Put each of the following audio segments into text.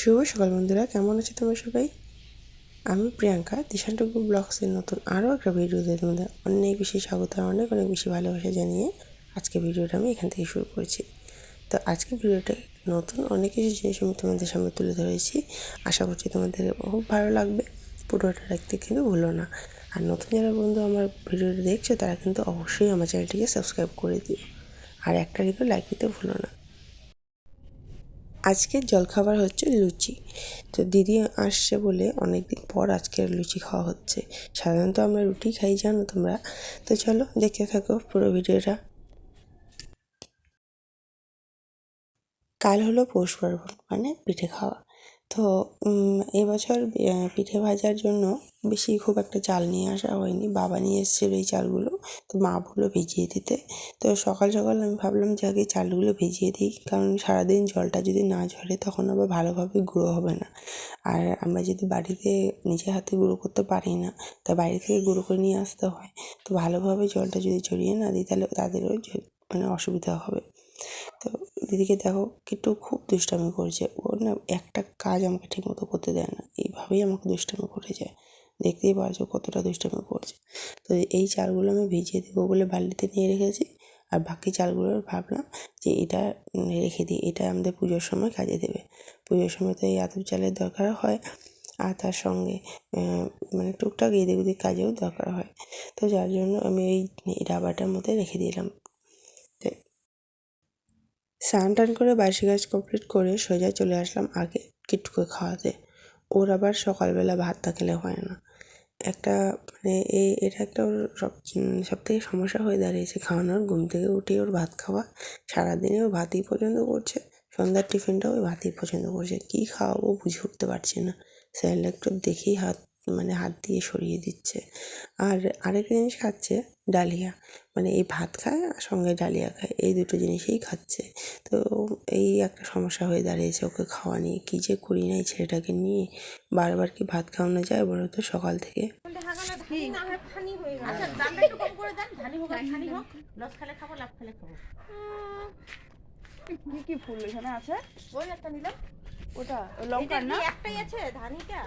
শুভ সকাল বন্ধুরা, কেমন আছো তোমরা সবাই? আমি প্রিয়াঙ্কা, দিশান্টুকু ব্লগসের নতুন আরও একটা ভিডিওতে তোমাদের অনেক বেশি স্বাগত, অনেক অনেক বেশি ভালোবাসা জানিয়ে আজকে ভিডিওটা আমি এখান থেকে শুরু করছি। তো আজকে ভিডিওটা নতুন অনেক কিছু জিনিস আমি তোমাদের সামনে তুলে ধরেছি, আশা করছি তোমাদের খুব ভালো লাগবে, পুরোটা দেখতে কিন্তু ভুলো না। আর নতুন যারা বন্ধু আমার ভিডিওটা দেখছ, তারা কিন্তু অবশ্যই আমার চ্যানেলটিকে সাবস্ক্রাইব করে দিও। আর একটা কিন্তু লাইক দিতে ভুলো না। আজকের জলখাবার হচ্ছে লুচি। তো দিদি আসছে বলে অনেক দিন পর আজকের লুচি খাওয়া হচ্ছে। সাধারণত আমরা রুটি খাই, জানো তোমরা? তো চলো দেখে থাকো পুরো ভিডিওটা। কাল হলো পৌষ পার্বণ মানে পিঠে খাওয়া। তো এবছর পিঠে ভাজার জন্য বেশি খুব একটা চাল নিয়ে আসা হয়নি। বাবা নিয়ে এসেছিল এই চালগুলো তো মা বলল ভিজিয়ে দিতে। তো সকাল সকাল আমি ভাবলাম যে আগে চালগুলো ভিজিয়ে দিই, কারণ সারাদিন জলটা যদি না ঝরে তখন আবার ভালোভাবে গুঁড়ো হবে না। আর আমরা যদি বাড়িতে নিজে হাতে গুঁড়ো করতে পারি না, তা বাইরে থেকে গুঁড়ো করে নিয়ে আসতে হয়। তো ভালোভাবে জলটা যদি ঝরিয়ে না দিই তাহলে তাদেরও মানে অসুবিধা হবে। তো দিদিকে দেখো কিন্তু খুব দুষ্টামি করছে। ও না একটা কাজ আমাকে ঠিকমতো করতে দেয় না। এইভাবেই আমাকে দুষ্টামি করে যায়। দেখতেই পারছ কতটা দুষ্টামি করছে। তো এই চালগুলো আমি ভিজিয়ে দেবো বলে বালতিতে নিয়ে রেখেছি। আর বাকি চালগুলো ভাবলাম যে এটা রেখে দিই। এটা আমাদের পুজোর সময় কাজে দেবে। পুজোর সময় তো এই আতপ চালের দরকার হয়। আর তার সঙ্গে মানে টুকটাক এদিক ওদিক কাজেও দরকার হয়। তো যার জন্য আমি এই ডাবাটার মধ্যে রেখে দিলাম। স্নান টান করে বাসি কাজ কমপ্লিট করে সোজা চলে আসলাম আগে কিট্টুকে খাওয়াতে। ওর আবার সকালবেলা ভাত না খেলে হয় না। একটা মানে এই এটা একটা ওর সব সব থেকে সমস্যা হয়ে দাঁড়িয়েছে খাওয়ানোর। ঘুম থেকে উঠে ওর ভাত খাওয়া। সারাদিনে ও ভাতই পছন্দ করছে। সন্ধ্যার টিফিনটাও ওই ভাতই পছন্দ করছে। কী খাওয়াবো বুঝে উঠতে পারছি না। স্যালাডটা দেখেই হাত মানে হাত দিয়ে সরিয়ে দিচ্ছে। আর আরেকটা জিনিস খাচ্ছে ডালিয়া। মানে এই ভাত খায় আর সঙ্গে ডালিয়া খায় এই দুটো জিনিসই খাচ্ছে। তো এই একটা সমস্যা হয়ে দাঁড়িয়েছে ওকে খাওয়া নিয়ে। কী যে করি না এই ছেলেটাকে নিয়ে। বারবার কি ভাত খাওয়ানো যায় বলো তো সকাল থেকে? আচ্ছা দামটা একটু কম করে দেন। ধানি হোক আর ছানি হোক। লস খেলে খাব লাভ খেলে খাব। কি কি ফুল এখানে আছে? ওই একটা নিলাম। ওটা ওই এটা লঙ্কার কি না? একটাই আছে? ধানিটা?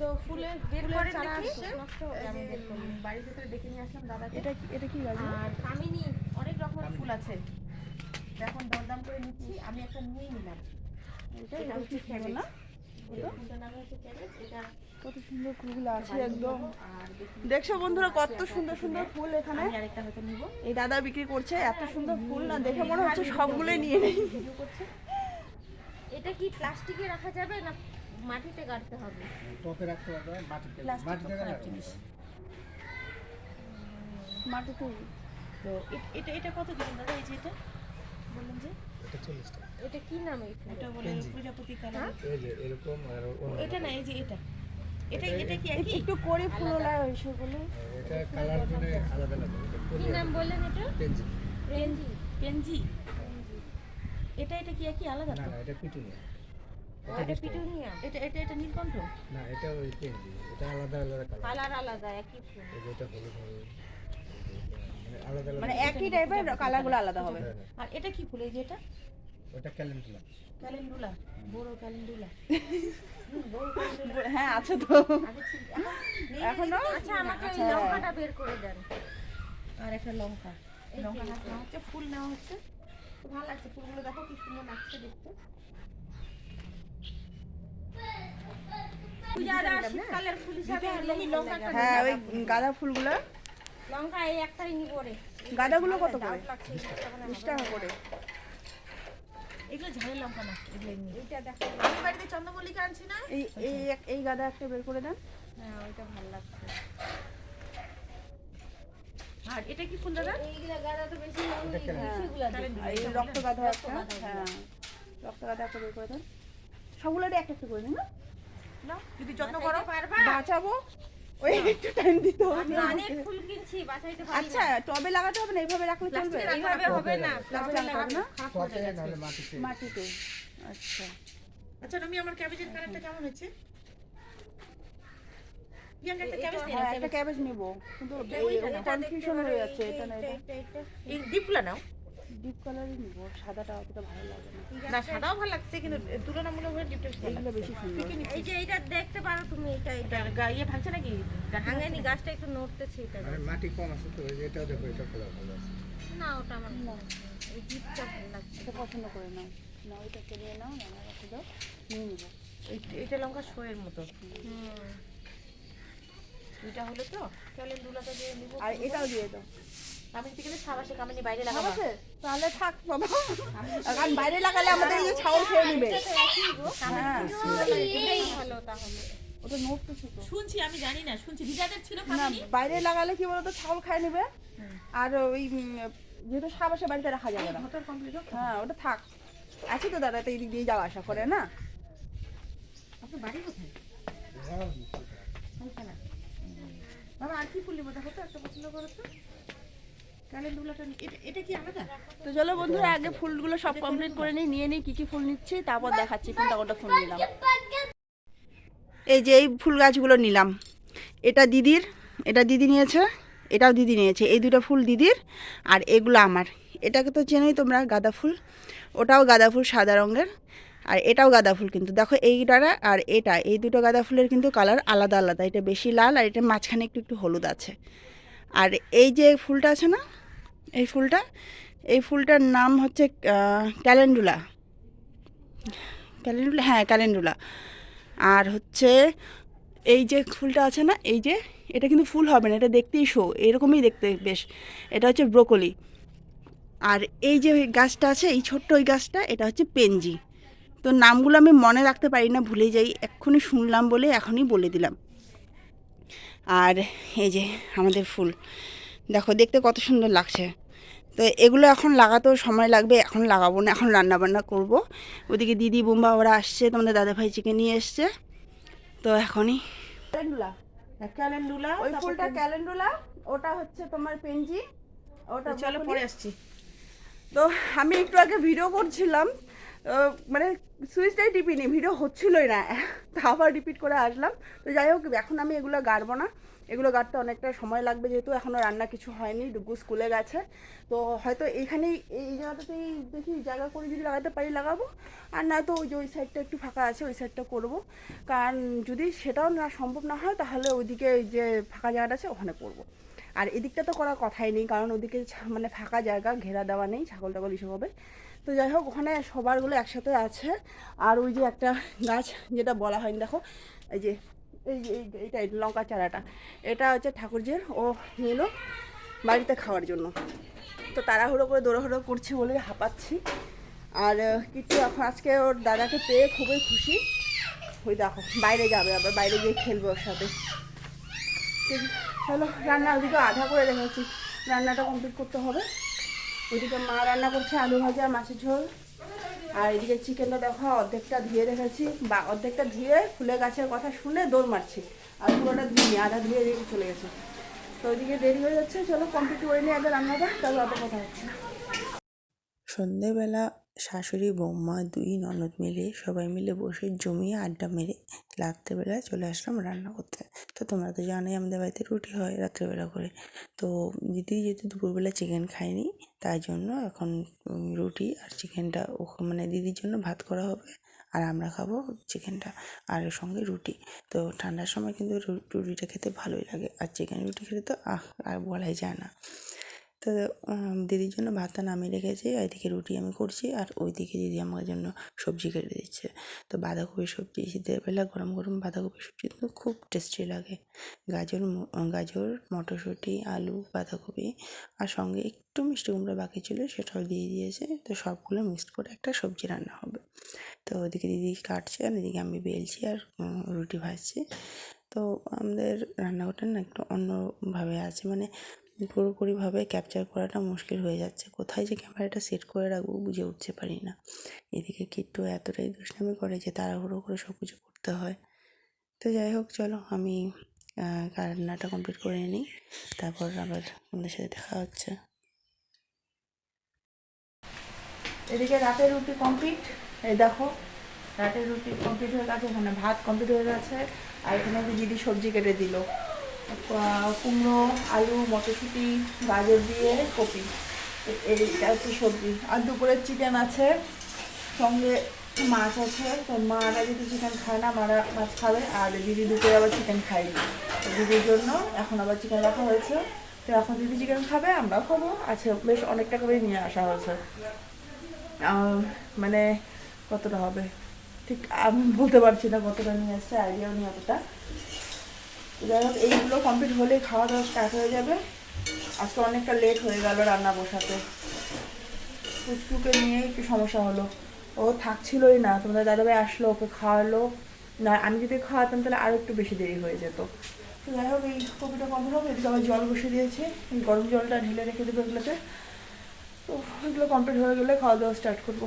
তো ফুলের বের করে চারা আসছে আমি বের করি। বাড়ির ভেতরে ডেকে নিয়ে আসলাম দাদাকে। এটা কি- এটা কি গাছ আর কামিনী অনেক রকমের ফুল আছে। এখন দরদাম করে নিচ্ছি। আমি একটা নিয়েই নিলাম। এটা হচ্ছে ক্যাবেজ। কত সুন্দর ফুলগুলো আছে একদম। আর দেখি দেখছ বন্ধুরা কত সুন্দর সুন্দর ফুল এখানে। আমি আরেকটা হয়তো নিবো। এই দাদা বিক্রি করছে এত সুন্দর ফুল না। দেখে মনে হচ্ছে সবগুলোই নিয়ে নেই। এটা কি প্লাস্টিকে রাখা যাবে না মাটিতে গাড়তে হবে। টপে রাখতে পারবে মাটিতে মাটিতে মাটিতে তো এটা এটা কত দিবেন দাদা এই যে এটা? বললেন যে। এটা চল্লিশ টাকা। এটা কি নাম এই এটা বলে প্রজাপতি কালার। এই যে এরকম আর এটা না এই যে এটা। এটা এটা কি একই? একটু করে ফুল লাগে সেগুলো এটা কালার মানে আলাদা আলাদা। কি নাম বললেন এটা? পেনজি পেনজি পেনজি এটা এটা কি একই আলাদা না না এটা পিটুনিয়া এটা পিটুনিয়া। এটা এটা এটা নীলকণ্ঠ? না এটা ওই পেনজি এটা আলাদা আলাদা কালার কালার আলাদা একই ফুল এটা হলুদ হলুদ। মানে আলাদা আলাদা। মানে একই টাইপের কালারগুলো আলাদা হবে। হ্যাঁ, হ্যাঁ। আর এটা কি ফুল এই যে এটা? ওটা ক্যালেন্ডুলা। ক্যালেন্ডুলা বড় ক্যালেন্ডুলা। হ্যাঁ আছে তো। এখনও আচ্ছা আমাকে লঙ্কাটা বের করে দেন। আর একটা লঙ্কা। লঙ্কা। হচ্ছে ফুল নেওয়া হচ্ছে। ভালো লাগছে ফুলগুলো দেখো কি সুন্দর লাগছে দেখতে পূজার আর শীতকালের ফুল হিসাবে এই লঙ্কাটা হ্যাঁ ওই গাঁদা ফুলগুলো। লঙ্কা এই একটাই নিব রে। গাঁদাগুলো কত করে? বিশ টাকা করে। এগুলো ঝালের লঙ্কা না এগুলো এমনি। এটা দেখো। আমি বাড়িতে চন্দ্রমল্লিকা আনছি না? এই এই এই গাঁদা একটা বের করে দেন। হ্যাঁ ওইটা ভালো লাগছে। আর এটা কি ফুল দাদা? এইগুলা গাঁদা তো বেশি আর এই রক্ত গাঁদা একটা। হ্যাঁ রক্ত গাঁদা একটা বের করে দেন। সবগুলোরই একটা একটা করে দিন না? না? যদি যত্ন করো। বাঁচাবো? ওই একটু টাইম দিতে হবে। আমি অনেক ফুল কিনছি বাঁচাইতে পারি আচ্ছা টবে লাগাতে হবে না? এইভাবে রাখলে চলবে? এইভাবে হবে না। টবে লাগাতে না? মাটিতে মাটিতে। আচ্ছা। আচ্ছা আমি আমার ক্যাবেজের কালারটা কেমন হয়েছে? প্রিয়াঙ্কা একটা ক্যাবেজ নেব। কিন্তু কনফিউশন হয়ে যাচ্ছে এটা না এটা? এই ডিপগুলা নাও। ডিপ কালারই নিবো সাদাটা অতটা ভালো লাগে না। না সাদাও ভালো লাগছে কিন্তু তুলনামূলকভাবে ডিপটা এগুলো বেশি সুন্দর। এই যে এইটা দেখতে পারো তুমি এটা এটা গা- ইয়ে ভাঙছে নাকি? ভাঙেনি গাছটা একটু নড়তেছে এটা। মাটি কম আছে তো এটাও দেখো এটা ভালো আছে। না ওটা আমার ভালো লাগছে না। এই ডিপটা ভালো লাগছে। এটা পছন্দ করে নাও। না ওইটাকে নিয়ে নাও রান্না রাখে দাও নিয়ে নিবো। এই- এটা লঙ্কা শোয়ের মতো। হুম। এটা হলো তো? তাহলে দুলাটা দিয়ে নিব। আর এটাও দিয়ে দাও। আমি থেকে সাবাসে কামিনি বাইরে লাগাবো। তাহলে থাক বাবা। কারণ বাইরে লাগালে আমাদের এই ছাউল খেয়ে নিবে। হ্যাঁ ভালো তাহলে। ওটা নড়তেছে তো শুনছি আমি জানি না শুনছি। রিজাদের ছিল না বাইরে লাগালে কি বলতো ছাউল খায় নেবে। আর ওই যেহেতু সাবাসে বাড়িতে রাখা যাবে না। কমপ্লিট হ্যাঁ ওটা থাক। আছে তো দাদা তো এই দিক দিয়ে যাওয়া আসা করে না? আপনার বাড়ি কোথায়? হ্যাঁ, বাবা আর কি ফুল নেব? দেখো তো একটা পছন্দ করো তো ক্যালেন্ডুলাটা নি- এটা এটা কি আলাদা তো চলো বন্ধুরা আগে ফুলগুলো সব কমপ্লিট করে নিই নিয়ে নিই কী কী ফুল নিচ্ছি তারপর দেখাচ্ছি কোনটা কোনটা ফুল নিলাম। এই যে এই ফুল গাছগুলো নিলাম। এটা দিদির এটা দিদি নিয়েছে এটাও দিদি নিয়েছে। এই দুটো ফুল দিদির আর এগুলো আমার। এটাকে তো চেনোই তোমরা গাঁদা ফুল। ওটাও গাঁদা ফুল সাদা রঙের আর এটাও গাঁদা ফুল কিন্তু। দেখো এইটা আর এটা এই দুটো গাঁদা ফুলের কিন্তু কালার আলাদা আলাদা। এটা বেশি লাল আর এটা মাঝখানে একটু একটু হলুদ আছে। আর এই যে ফুলটা আছে না এই ফুলটা। এই ফুলটার নাম হচ্ছে ক্যালেন্ডুলা। ক্যালেন্ডুলা হ্যাঁ ক্যালেন্ডুলা। আর হচ্ছে, এই যে ফুলটা আছে না, এই যে, এটা কিন্তু ফুল হবে না, এটা দেখতেই শো, এরকমই দেখতে বেশ। এটা হচ্ছে ব্রোকলি। আর এই যে গাছটা আছে, এই ছোট্ট ওই গাছটা, এটা হচ্ছে পেনজি তো নামগুলো আমি মনে রাখতে পারি না ভুলে যাই, এক্ষুনি শুনলাম বলে এখনই বলে দিলাম। আর এই যে আমাদের ফুল। দেখো দেখতে কত সুন্দর লাগছে। তো এগুলো এখন লাগাতেও সময় লাগবে এখন লাগাবো না এখন রান্না বান্না করব। ওদিকে দিদি বুম্বা ওরা আসছে তোমাদের দাদাভাই চিকেন নিয়ে এসছে। তো এখনই। ক্যালেন্ডুলা। ক্যালেন্ডুলা ওই ফুলটা ক্যালেন্ডুলা ওটা হচ্ছে তোমার পেনজি ওটা চলো পরে আসছি। তো আমি একটু আগে ভিডিও করছিলাম মানে সুইচটাই টিপিনি ভিডিও হচ্ছিলই না তো আবার রিপিট করে আসলাম। তো যাই হোক এখন আমি এগুলো গাড়বো না। এগুলো গাড়তে অনেকটা সময় লাগবে যেহেতু এখনও রান্না কিছু হয়নি, ডুগু স্কুলে গেছে। তো হয়তো এখানেই এই জায়গাটাতেই দেখি জায়গা করে যদি লাগাতে পারি লাগাবো। আর নয়তো ওই যে ওই সাইডটা একটু ফাঁকা আছে, ওই সাইডটা করব। কারণ যদি সেটাও না সম্ভব না হয়, তাহলে ওইদিকে ওই যে ফাঁকা জায়গাটা আছে, ওখানে করব। আর এদিকটা তো করার কথাই নেই, কারণ ওদিকে মানে ফাঁকা জায়গা, ঘেরা দেওয়া নেই, ছাগল টাগল এসব হবে। তো যাই হোক, ওখানে সবারগুলো একসাথে আছে। আর ওই যে একটা গাছ, যেটা বলা হয়নি, দেখো, এই যে এই এইটা এই লঙ্কা চারাটা। এটা হচ্ছে ঠাকুরজির। ও নিল বাড়িতে খাওয়ার জন্য। তো তাড়াহুড়ো করে দৌড়াহুড়ো করছি বলে হাঁপাচ্ছি। আর কিট্টু এখন আজকে ওর দাদাকে পেয়ে খুবই খুশি। ওই দেখো, বাইরে যাবে আবার, বাইরে গিয়ে খেলবে ওর সাথে। চলো রান্না ওদিকে আধা করে রেখেছি। রান্নাটা কমপ্লিট করতে হবে। ওইদিকে মা রান্না করছে আলু ভাজা, মাছের ঝোল। আর এদিকে চিকেনটা দেখো, অর্ধেকটা ধুয়ে রেখেছি। বা অর্ধেকটা ধুয়ে ফুলের গাছের কথা শুনে দৌড় মারছি। আর পুরোটা ধুয়ে আধা ধুয়ে রেখে চলে গেছে। তো ওইদিকে দেরি হয়ে যাচ্ছে, চলো কমপ্লিট করে নিয়ে আগে রান্নাটা তাহলে অত কথা হচ্ছে। সন্ধেবেলা শাশুড়ি, বৌমা দুই ননদ মিলে সবাই মিলে বসে জমিয়ে আড্ডা মেরে রাত্রেবেলা চলে আসলাম রান্না করতে। তো তোমরা তো জানোই আমাদের বাড়িতে রুটি হয় রাত্রেবেলা করে। তো দিদি যেহেতু দুপুরবেলা চিকেন খায়নি, তাই জন্য এখন রুটি আর চিকেনটা মানে দিদির জন্য ভাত করা হবে আর আমরা খাব চিকেনটা আর সঙ্গে রুটি। তো ঠান্ডার সময় কিন্তু রুটিটা খেতে ভালোই লাগে। আর চিকেন রুটি খেতে তো, আহ, আর বলাই যায় না। তো দিদির জন্য ভাতটা নামিয়ে রেখেছি। এদিকে রুটি আমি করছি আর ওইদিকে দিদি আমার জন্য সবজি কেটে দিচ্ছে। তো বাঁধাকপি সবজি শীতের বেলা গরম গরম বাঁধাকপি সবজি কিন্তু খুব টেস্টি লাগে। গাজর গাজর, মটরশুঁটি, আলু, বাঁধাকপি আর সঙ্গে একটু মিষ্টি কুমড়া বাকি ছিল সেটাও দিয়ে দিয়েছে। তো সবগুলো মিক্সড করে একটা সবজি রান্না হবে। তো ওদিকে দিদি কাটছে আর এদিকে আমি বেলছি আর রুটি ভাজছি। তো আমাদের রান্নাঘরটা না একটু অন্যভাবে আছে। মানে পুরোপুরিভাবে ক্যাপচার করাটা মুশকিল হয়ে যাচ্ছে। কোথায় যে ক্যামেরাটা সেট করে রাখব বুঝে উঠতে পারি না। এদিকে কিট্টু এতটাই দুষ্টামি করে যে তাড়াহুড়ো করে সব কিছু করতে হয়। তো যাই হোক, চলো আমি রান্নাটা কমপ্লিট করে নিই। তারপর আবার তোমাদের সাথে দেখা হচ্ছে। এদিকে রাতের রুটি কমপ্লিট এই দেখো, রাতের রুটি কমপ্লিট হয়ে গেছে, এখানে ভাত কমপ্লিট হয়ে গেছে। আর এখানে দিদি সবজি কেটে দিল। কুমড়ো, আলু, মটরশুঁটি, গাজর দিয়ে কপি। এইটা হচ্ছে সবজি। আর দুপুরে চিকেন আছে, সঙ্গে মাছ আছে। তো মারা যদি চিকেন খায় না, মারা মাছ খাবে। আর দিদি দুপুরে আবার চিকেন খাইনি তো দিদির জন্য এখন আবার চিকেন রাখা হয়েছে। তো এখন দিদি চিকেন খাবে, আমরাও খাব। আছে বেশ অনেক টাকা করে নিয়ে আসা হয়েছে। মানে কতটা হবে? ঠিক আমি বলতে পারছি না কতটা নিয়ে আসছে আইডিয়াও নিয়ে অতটা। যাই হোক, এইগুলো কমপ্লিট হলেই খাওয়া দাওয়া স্টার্ট হয়ে যাবে। আজকে অনেকটা লেট হয়ে গেল রান্না বসাতে। পুচকুকে নিয়ে একটু সমস্যা হলো। ও থাকছিলই না, তোমাদের দাদাভাই আসলো, ওকে খাওয়ালো। না, আমি যদি খাওয়াতাম তাহলে আরও একটু বেশি দেরি হয়ে যেত। তো যাই হোক, এই কপিটা কমপ্লিট হবে এদিকে আবার জল বসে দিয়েছি। গরম জলটা ঢেলে রেখে দেবো এগুলোতে। তো এগুলো কমপ্লিট হয়ে গেলে খাওয়া দাওয়া স্টার্ট করব।